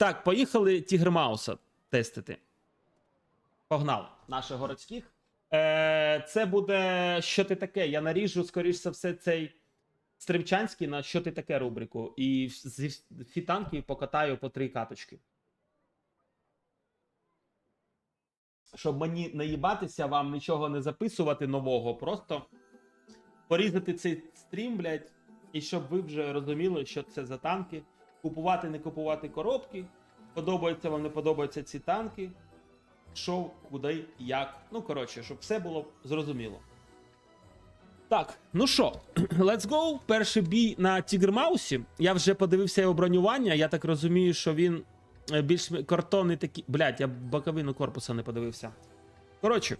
Так, поїхали Тігрмауса тестити. Погнали. Наших городських. Е, це буде що ти таке. Я наріжу, скоріш за все, цей Стримчанський на що ти таке рубрику. І в- зі вс- покатаю по три каточки. Щоб мені не їбатися, вам нічого не записувати нового, просто порізати цей стрім, блядь, і щоб ви вже розуміли, що це за танки. Купувати, не купувати коробки. Подобаються вам, не подобаються ці танки. Що, куди, як. Ну, коротше, щоб все було зрозуміло. Так, ну що, let's go. Перший бій на Тігрмаусі. Я вже подивився його бронювання. Я так розумію, що він е, більш картонний такий. Блять, я боковину корпуса не подивився. Коротше.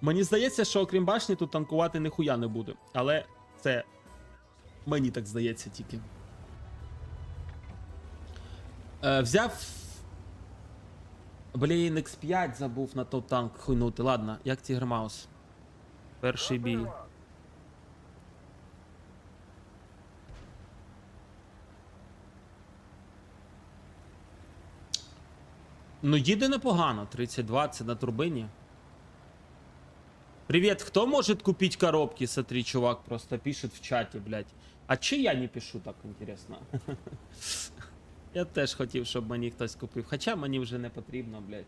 Мені здається, що окрім башні тут танкувати ніхуя не буде. Але це мені так здається тільки. Е, взяв. Блін, X5 забув на топ танк хуйнути. Ладно, як Тігрмаус. Перший бій. Ну, їде непогано. 32 це на турбині. Привет, кто может купить коробки? Смотри, чувак просто пишет в чаті, блядь. А чи я не пишу так інтересно? Я теж хотів, щоб мені хтось купив. Хоча мені вже не потрібно, блядь.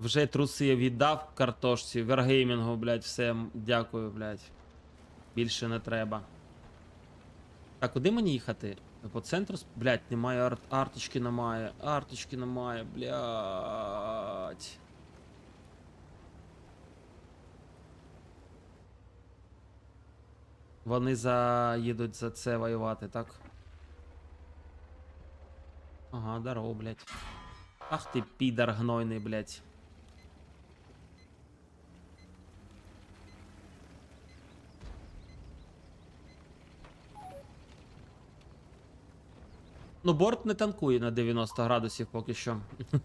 Вже труси віддав картошці, вергеймінгу, блядь, все, дякую, блядь. Більше не треба. Так, куди мені їхати? По центру? Блядь, немає арт арточки немає. Арточки немає, блядь. Вони заїдуть за це воювати, так? Ага, здорово, блядь. Ах ти підар гнойний, блядь. Ну, борт не танкує на 90 градусів поки що.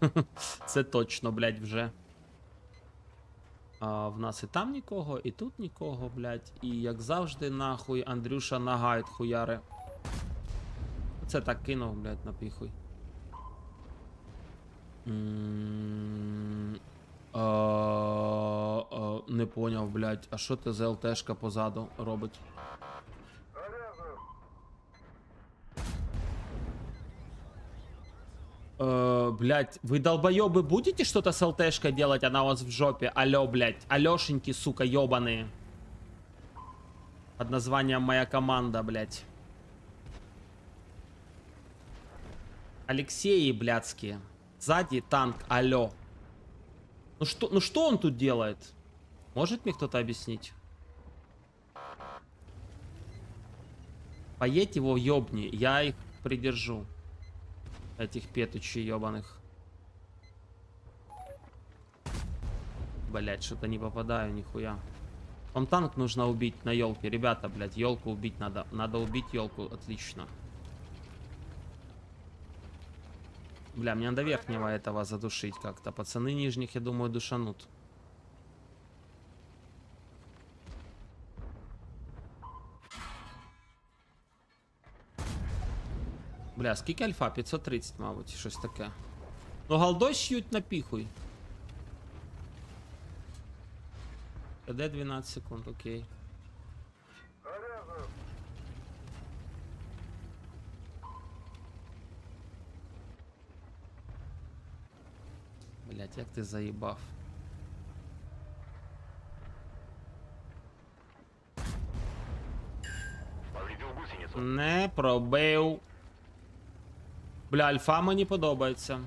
Це точно, блядь, вже. А, в нас і там нікого, і тут нікого, блядь. І як завжди, нахуй, Андрюша на гайд хуяри. Це так кинув, блядь, напіхуй. А, а, Не поняв, блядь. А що це за ЛТшка позаду робить? Э, блять, вы долбоебы будете что-то с ЛТшкой делать? Она у вас в жопе. Алло, блять. Алешеньки, сука, ебаные. Под названием моя команда, блять. Алексеи, блядские. Сзади танк, алло. Ну что, ну что он тут делает? Может мне кто-то объяснить? Поедь его ёбни, я их придержу. Этих петучей ебаных. Блять, что-то не попадаю, нихуя. Вам танк нужно убить на елке. Ребята, блять, елку убить надо. Надо убить елку, отлично. Бля, мне надо верхнего этого задушить как-то. Пацаны нижних, я думаю, душанут. Бля, скільки альфа? 530, мабуть, щось таке. Ну, голдой шьють на піхуй. КД 12 секунд, окей. Як ти заїбав. Не пробив. Бля, альфа мені подобається.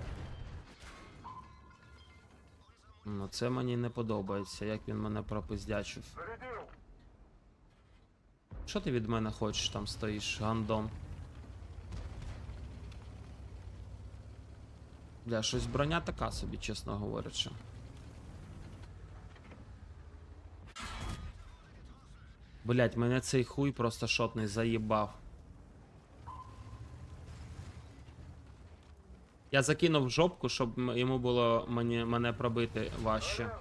Ну, це мені не подобається, як він мене пропиздячив. Що ти від мене хочеш там стоїш, гандон? Бля, щось броня така собі, чесно говорячи. Блять, мене цей хуй просто шотний заїбав. Я закинув жопку, щоб йому було мені, мене пробити важче.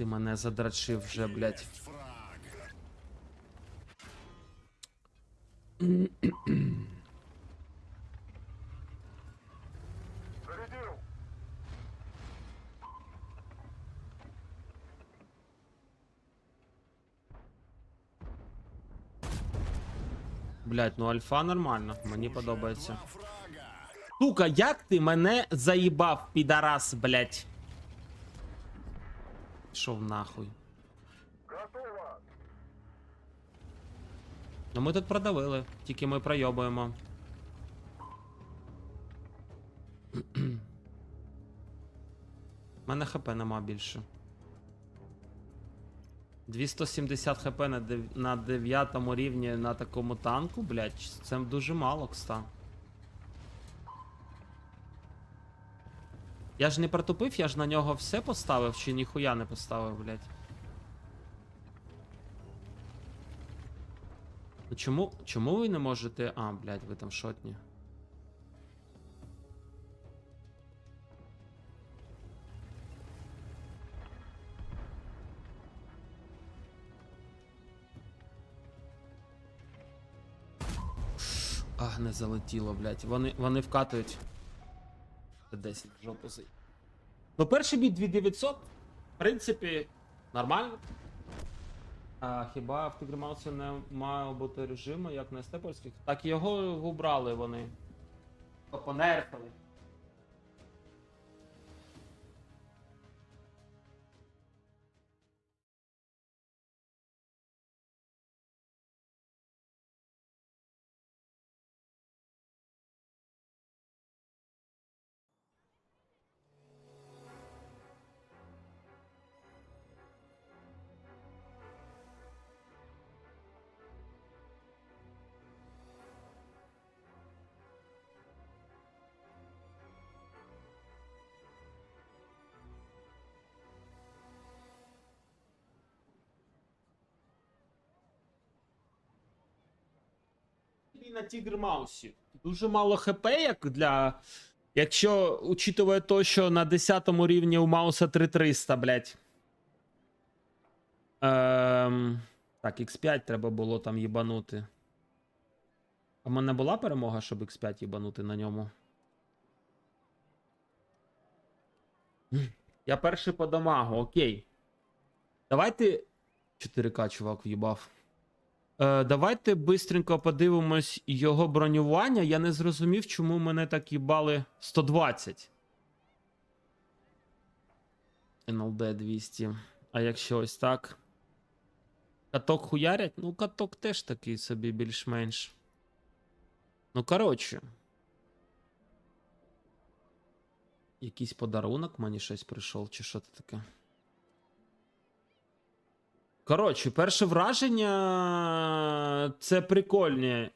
Ти мене задрачив вже, блядь. Блядь, ну альфа нормально, мені подобається. Сука, як ти мене заїбав, підарас, блядь. Пішов нахуй. Ну ми тут продавили, тільки ми пройобуємо. У мене хп нема більше. 270 хп на, на 9 рівні на такому танку, блядь, це дуже мало, кста. Я ж не протупив, я ж на нього все поставив, чи ніхуя не поставив, блядь. Ну чому, чому ви не можете. А, блядь, ви там шотні. А, не залетіло, блядь. Вони, вони вкатують. Це 10 в жопу зай- Ну, перший бій 2900. В принципі, нормально. А хіба в Тигримауці не має бути режиму, як на Степольських? Так його убрали вони. Понерфили. На Тігр Маусі. Дуже мало хп, як для. Якщо учитывая то, що на 10 рівні у Мауса 3300, блядь. Ем... Так, X5 треба було там їбанути. А в мене була перемога, щоб X5 їбанути на ньому. Я перший по дамагу, окей. Давайте. 4К, чувак, в'їбав. Е, давайте бистренько подивимось його бронювання. Я не зрозумів, чому мене так їбали 120. НЛД 200. А якщо ось так. Каток хуярять? Ну, каток теж такий собі більш-менш. Ну, коротше. Якийсь подарунок мені щось прийшов, чи що це таке? Коротше, перше враження це прикольні.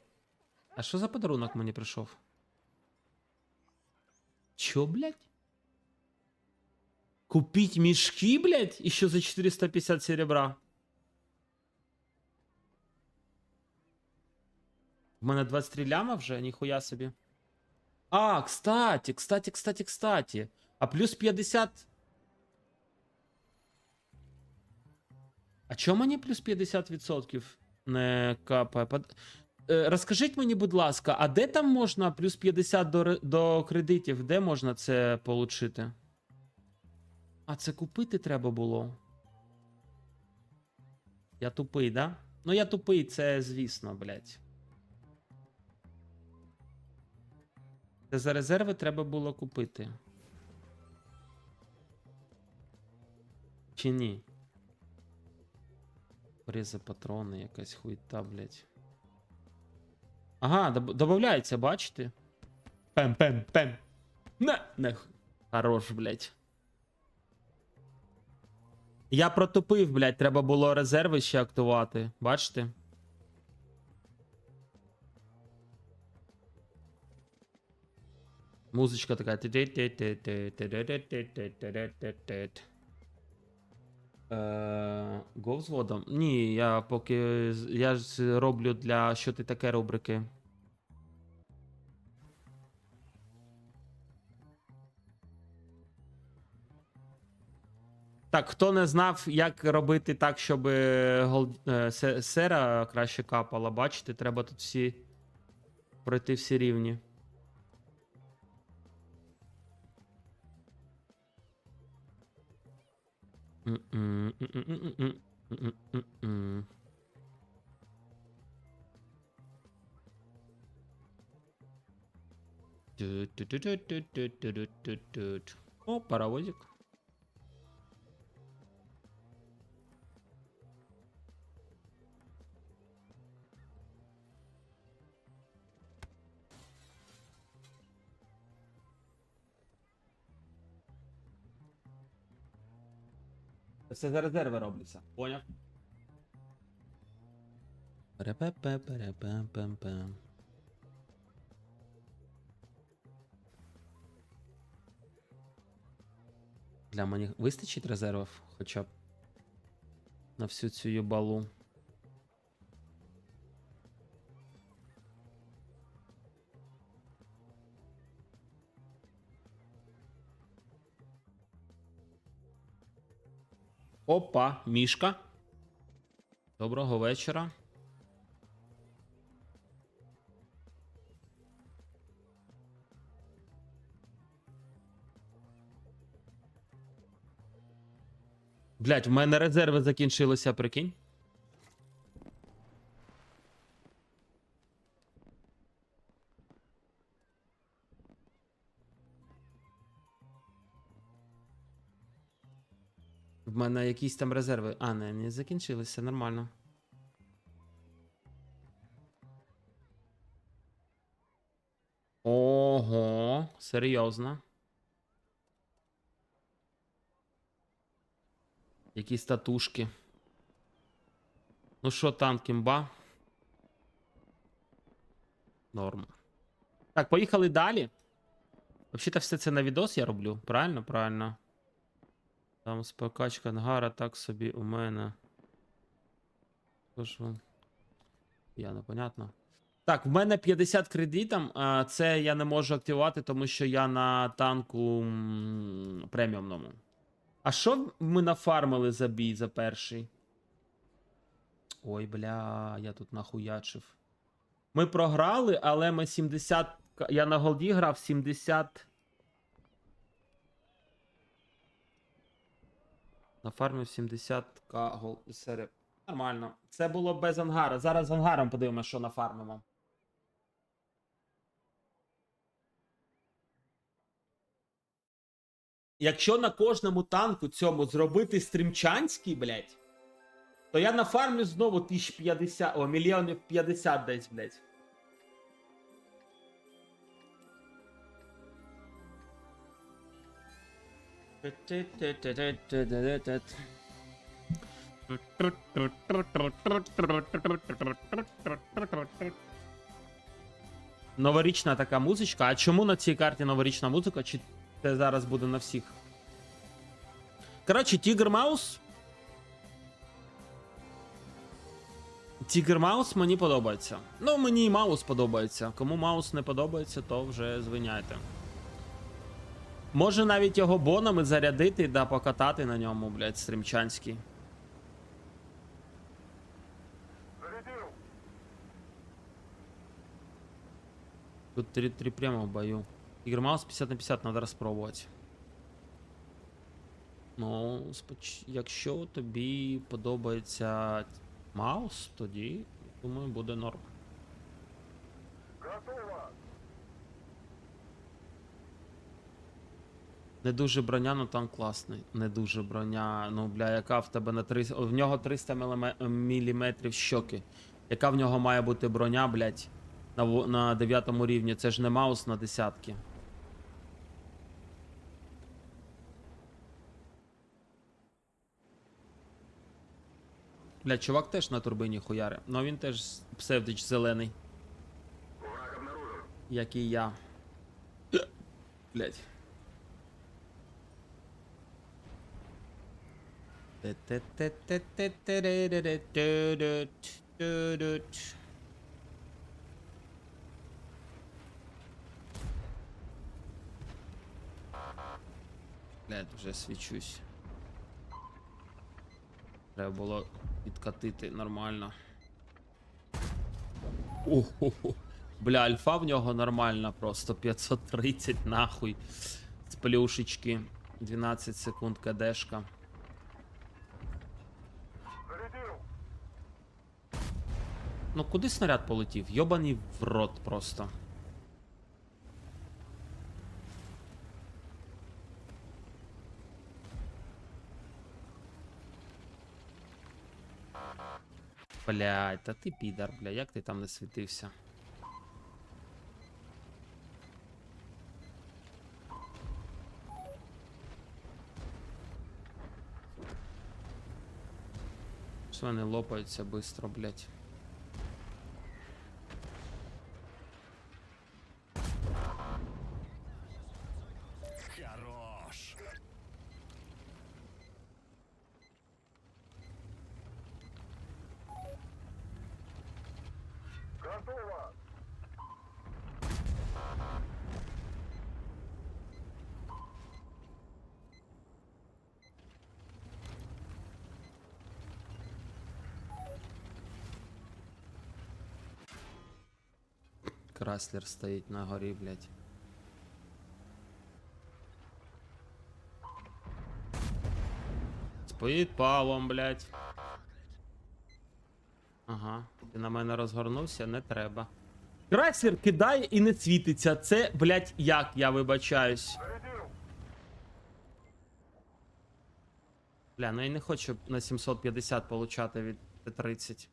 А що за подарунок мені прийшов? Чо, блядь? Купить мішки, блядь, і що за 450 серебра? В мене 23 ляма вже, ніхуя собі. А, кстати, кстати, кстати, кстати. А плюс 50. А чому мені плюс 50% не капає? Розкажіть мені, будь ласка, а де там можна плюс 50 до, до кредитів? Де можна це отримати? А це купити треба було. Я тупий, да? Ну я тупий, це звісно, блядь. Це за резерви треба було купити. Чи ні? Призи патрони, якась хуйта, блядь. Ага, додається, бачите? Пем, пем, пем. Не, не. Хорош, блядь. Я протупив, блядь, треба було резерви ще актувати. Бачите? Музичка така. Е, Го взводом. Ні, я поки. Я ж роблю для що ти таке рубрики. Так, хто не знав, як робити так, щоб е, голд... Е, сера краще капала, бачите, треба тут всі пройти всі рівні. О, паровозик. Все за резерви робляться. Поняв? Для мені вистачить резервів хоча б на всю цю юбалу. Опа, мішка. Доброго вечора. Блять, в мене резерви закінчилися, прикинь. Мене якісь там резерви. А, не, не закінчилися, нормально. Ого, серйозно. Якісь татушки. Ну що, танк імба? Норм. Так, поїхали далі. Взагалі-то все це на відос я роблю. Правильно? Правильно. Там спокачка ангара так собі у мене. Тож вон. Я непонятно. Так, в мене 50 кредитом. а Це я не можу активувати, тому що я на танку преміумному. А що ми нафармили за бій за перший? Ой, бля, я тут нахуячив. Ми програли, але ми 70. Я на голді грав 70. Нафармив 70к гол серед. Нормально. Це було без ангара. Зараз з ангаром подивимося, що нафармимо. Якщо на кожному танку цьому зробити стрімчанський, блядь, то я нафармлю знову 1050, о, мільйонів 50 десь, блядь. Новорічна така музичка. А чому на цій карті новорічна музика? Чи це зараз буде на всіх? Коротше, Тігр Маус. Тігр Маус мені подобається. Ну, мені і Маус подобається. Кому Маус не подобається, то вже звиняйте. Може навіть його бонами зарядити да покатати на ньому, блядь, стрімчанський. Тут 3-3 прямо в бою. Игр Маус 50 на 50 надо розпробувати. Ну, споч... якщо тобі подобається Маус, тоді, думаю, буде норм. Готово. Не дуже броня, ну танк класний. Не дуже броня. Ну, бля, яка в тебе на 300... В нього 300 мм щоки. Яка в нього має бути броня, блядь, на, на 9 рівні? Це ж не маус на десятки. Бля, чувак теж на турбині хуяри. Ну він теж псевдич зелений. Як і я. Блять. Блядь, вже свічусь. Треба було підкатити нормально. Охо. Бля, альфа в нього нормальна просто. 530 нахуй. З плюшечки. 12 секунд кадешка. Ну куди снаряд полетів? Йобаний в рот просто. Блядь, та ти підар, бля, як ти там не світився? Що вони лопаються быстро, блядь. Хорош. Готово. Краслер стоїть на горі, блядь. З підпалом, блядь. Ага, ти на мене розгорнувся, не треба. Краслер кидає і не світиться. Це, блядь, як я вибачаюсь. Бля, ну я не хочу на 750 получати від Т-30.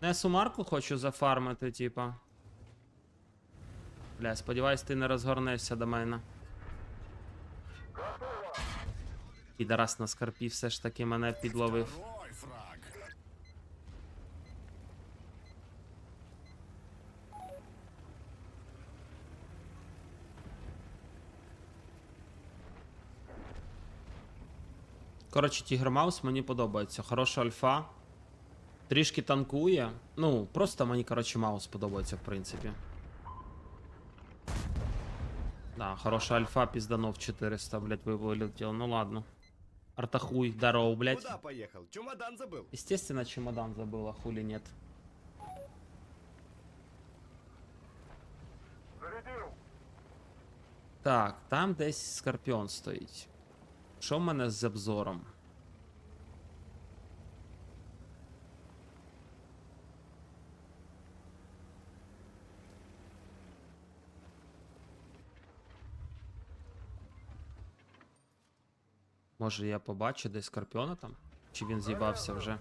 Не сумарку хочу зафармити, типа. Бля, сподіваюсь, ти не розгорнешся до мене. Підарас на скарпі все ж таки мене підловив. Коротше, Тігр Маус мені подобається. Хороша альфа. Трішки танкує. Ну, просто мені, коротше, маус подобається, в принципі. Да, хороша альфа, пізданув 400, блядь, ви- вилетів. Ну ладно. Артахуй, здоров, блядь. Куда поехал? Чемодан забыл. Естественно, чемодан забыла, хули нет. Зарядил. Так, там десь скорпіон стоїть. Що в мене з обзором? Може я побачу десь скорпіона там? Чи він з'їбався вже?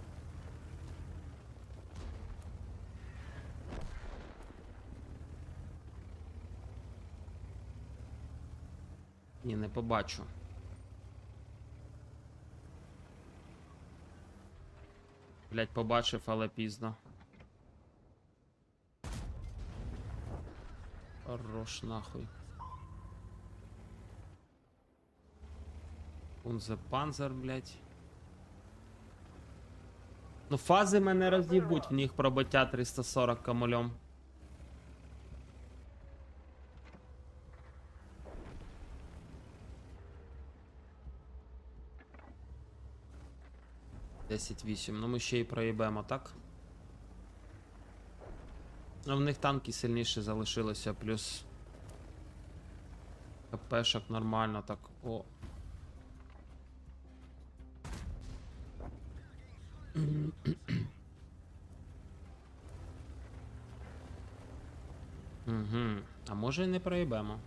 Ні, не побачу. Блять, побачив, але пізно. Хорош нахуй. Унзе панзер, блять. Ну, фази мене роз'їбуть, в них пробиття 340 камульом. Десять вісім. Ну ми ще й проїбемо, так? Ну, в них танки сильніше залишилося, плюс. КПшок нормально так. О. може і не проїбемо.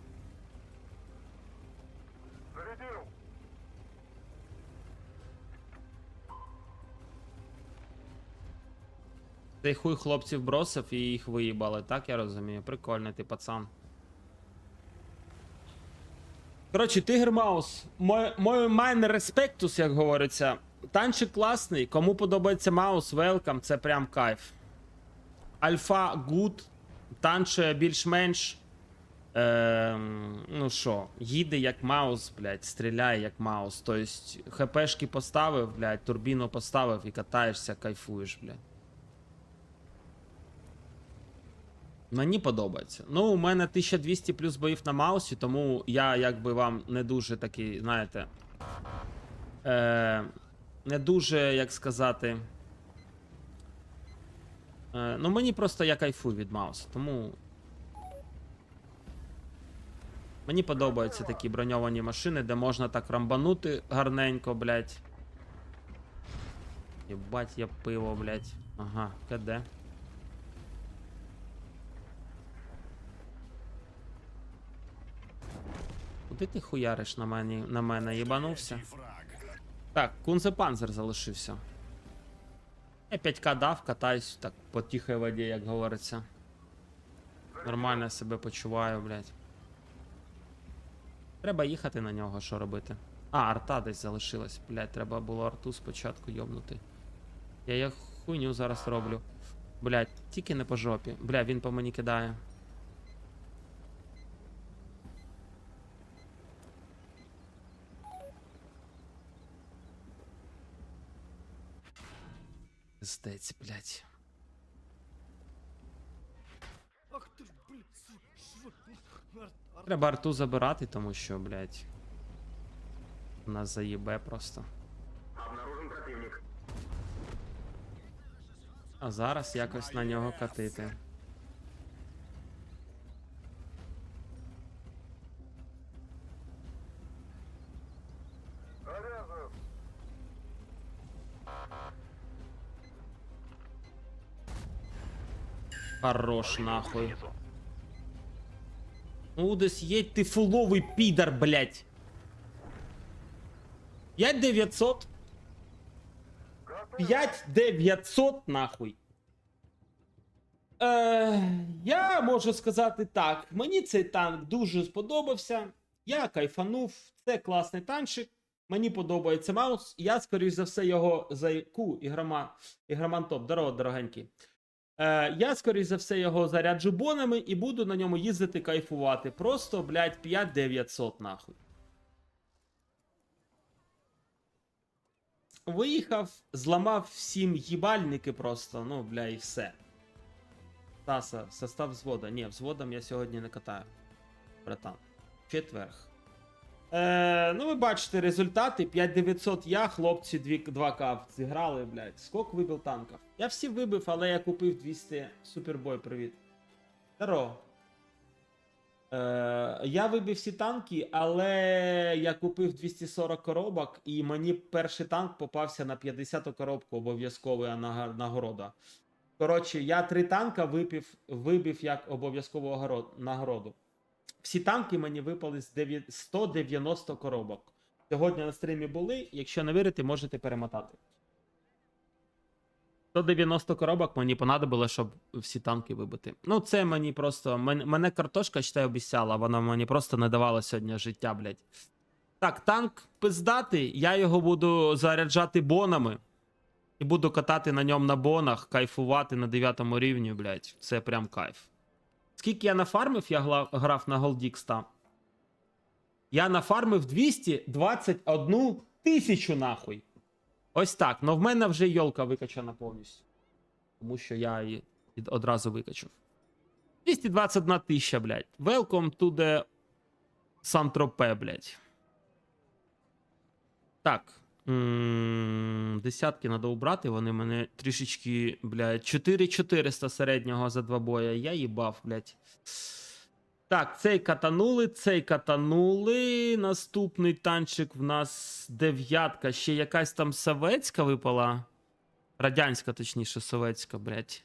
Цей хуй хлопців бросив і їх виїбали, так я розумію. Прикольний ти пацан. Коротше, Тигр Маус. Мой, майн респектус, як говориться. Танчик класний. Кому подобається маус, велкам, це прям кайф. Альфа гуд. Танчує більш-менш. Ем, ну що, їде як маус, блядь, стріляє як маус. Тобто, хпшки поставив, блядь, турбіну поставив і катаєшся, кайфуєш, блядь. Мені подобається. Ну, у мене 1200 плюс боїв на маусі, тому я якби вам не дуже такий, знаєте. Е, не дуже, як сказати. Е, ну, мені просто я кайфую від мауса, тому. Мені подобаються такі броньовані машини, де можна так рамбанути гарненько, блядь. Єбать, я пиво, блядь. Ага, КД. Куди ти хуяриш на мене, на мене? Єбанувся? Так, Кунзепанзер залишився. Я 5к дав, катаюсь так по тихій воді, як говориться. Нормально себе почуваю, блядь. Треба їхати на нього, що робити. А, арта десь залишилась. Блядь, треба було арту спочатку йобнути. Я я хуйню зараз роблю. Блядь, тільки не по жопі. Бля, він по мені кидає. Пиздець, блядь. Ах ты ж, Треба арту забирати, тому що, блядь. Нас заїбе просто. Обнаружен противник. А зараз якось на нього катити. Хорош, нахуй. Ну, десь їдь ти фуловий підар, блядь. 5900. 5900, нахуй. Е, я можу сказати так. Мені цей танк дуже сподобався. Я кайфанув. Це класний танчик. Мені подобається маус. Я, скоріш за все, його за яку ігрома, ігроман топ. Здорово, дорогенький. Е, я, скоріш за все, його заряджу бонами і буду на ньому їздити кайфувати. Просто, блядь, 5900 нахуй. Виїхав, зламав всім їбальники просто, ну, бля, і все. Таса, состав взвода. Ні, взводом я сьогодні не катаю. Братан. Четверг. Е, ну, ви бачите результати. 5900 я, хлопці 2К зіграли, блядь. Скок вибив танків. Я всі вибив, але я купив 200 супербой, привіт. Здорово. Е, я вибив всі танки, але я купив 240 коробок, і мені перший танк попався на 50 коробку обов'язкова нагорода. Коротше, я три танка випив, вибив як обов'язкову нагороду. Всі танки мені випали з 190 коробок. Сьогодні на стрімі були. Якщо не вірите, можете перемотати. 190 коробок мені понадобило, щоб всі танки вибити. Ну, це мені просто. Мен, мене картошка ще обіцяла, вона мені просто не давала сьогодні життя, блядь. Так, танк пиздатий, я його буду заряджати бонами. І буду катати на ньому на бонах, кайфувати на 9 рівні, блядь. Це прям кайф. Скільки я нафармив, я грав на Голдікста. Я нафармив 221 тисячу нахуй. Ось так. Ну в мене вже йолка викачана повністю. Тому що я її одразу викачав. 221 тисяча, блядь. Welcome to the Сан-Тропе, блядь. Так. Десятки треба убрати, вони мене трішечки, блядь, 4400 середнього за два боя. Я їбав, блядь. Так, цей катанули, цей катанули. Наступний танчик в нас дев'ятка. Ще якась там советська випала. Радянська, точніше, советська, блядь.